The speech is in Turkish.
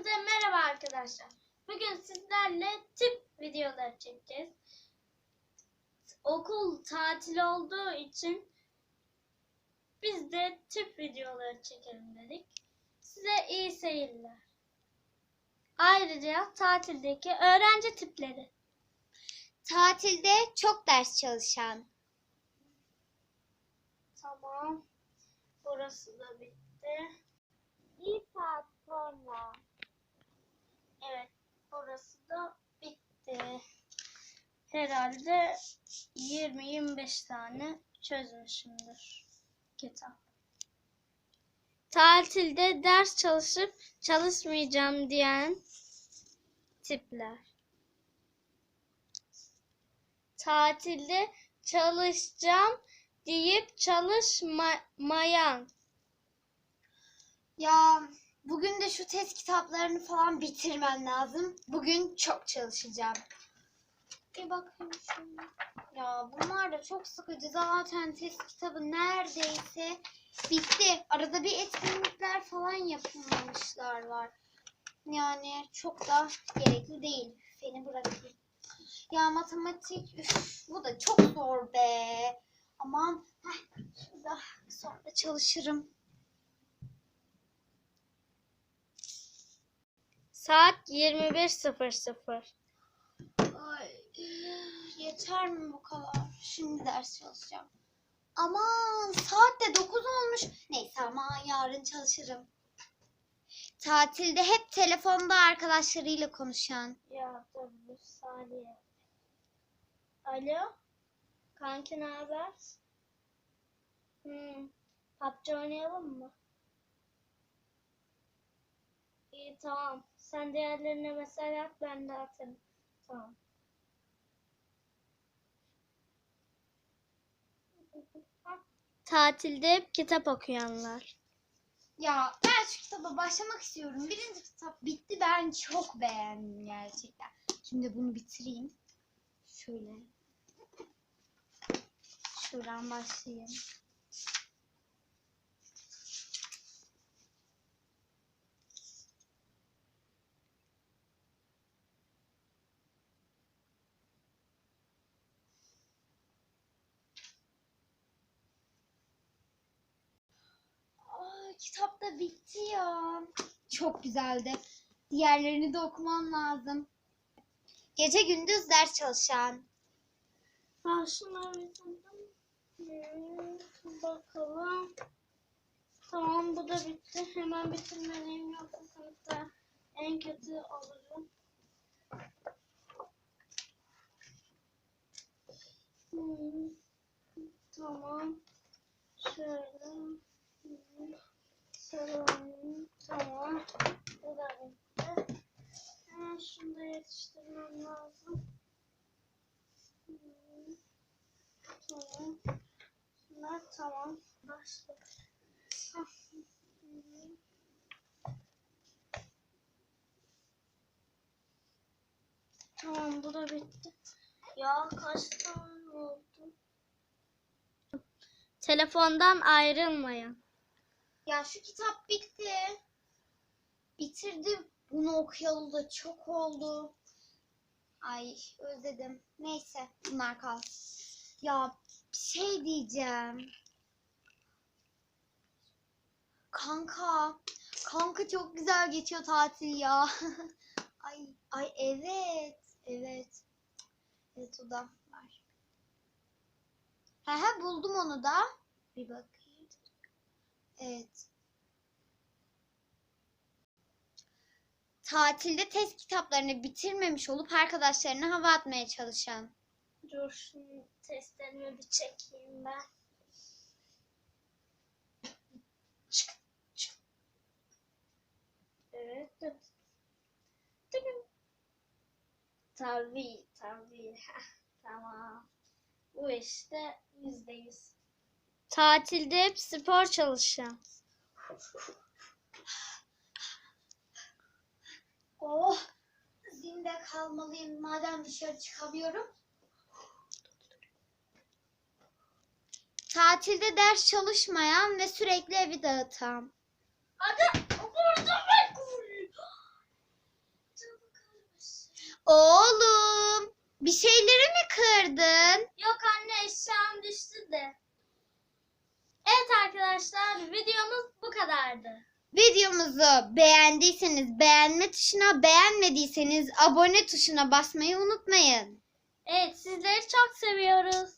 Hepinize merhaba arkadaşlar. Bugün sizlerle tip videoları çekeceğiz. Okul tatil olduğu için biz de tip videoları çekelim dedik. Size iyi seyirler. Ayrıca tatildeki öğrenci tipleri. Tatilde çok ders çalışan. Tamam. Burası da bitti. Bir saat sonra. Evet, burası da bitti. Herhalde 20-25 tane çözmüşümdür kitap. Tatilde ders çalışıp çalışmayacağım diyen tipler. Tatilde çalışacağım deyip çalışmayan. Ya bugün de şu test kitaplarını falan bitirmem lazım. Bugün çok çalışacağım. Bir bakayım şuna. Ya bunlar da çok sıkıcı. Zaten test kitabı neredeyse bitti. Arada bir etkinlikler falan yapılmamışlar var. Yani çok da gerekli değil. Feni bırakayım. Ya matematik üf, bu da çok zor be. Aman heh, şurada sonra çalışırım. Saat 21.00. Yeter mi bu kadar? Şimdi ders çalışacağım. Aman saat de 9 olmuş. Neyse ama yarın çalışırım. Tatilde hep telefonda arkadaşlarıyla konuşan. Ya dur bir saniye. Alo? Kanki ne haber? Hmm. PUBG oynayalım mı? İyi tamam. Sen diğerlerine mesaj at ben de atarım. Tamam. Tatilde hep kitap okuyanlar. Ya ben şu kitaba başlamak istiyorum. Birinci kitap bitti. Ben çok beğendim gerçekten. Şimdi bunu bitireyim. Şöyle. Şuradan başlayayım. Aa, kitap da bitti ya. Çok güzeldi. Diğerlerini de okumam lazım. Gece gündüz ders çalışan. Ha şunları bir Hmm, bakalım. Tamam bu da bitti. Hemen bitirmeliyim yoksa sınıfta en kötü olurum. Hmm, tamam. Şöyle. Tamam. Başla. Tamam bu da bitti. Ya kaç tane oldu? Telefondan ayrılmayın. Ya şu kitap bitti. Bitirdim. Bunu okuyalı da çok oldu. Ay özledim. Neyse bunlar kalsın. Ya bir şey diyeceğim. Kanka. Kanka çok güzel geçiyor tatil ya. ay ay evet. Evet. Evet o da var. He he buldum onu da. Bir bakayım. Evet. Tatilde test kitaplarını bitirmemiş olup arkadaşlarına hava atmaya çalışan. Dur şunu testlerimi bir çekeyim ben. Evet. dur. Tıkın. Tabii tabii. Tamam. Bu işte yüzde yüz. Tatilde hep spor çalışan. Oh, zinde kalmalıyım madem dışarı çıkamıyorum. Tatilde ders çalışmayan ve sürekli evi dağıtan. Hadi burada ben Bir şeyleri mi kırdın? Yok anne eşyam düştü de. Evet arkadaşlar videomuz bu kadardı. Videomuzu beğendiyseniz beğenme tuşuna, beğenmediyseniz abone tuşuna basmayı unutmayın. Evet sizleri çok seviyoruz.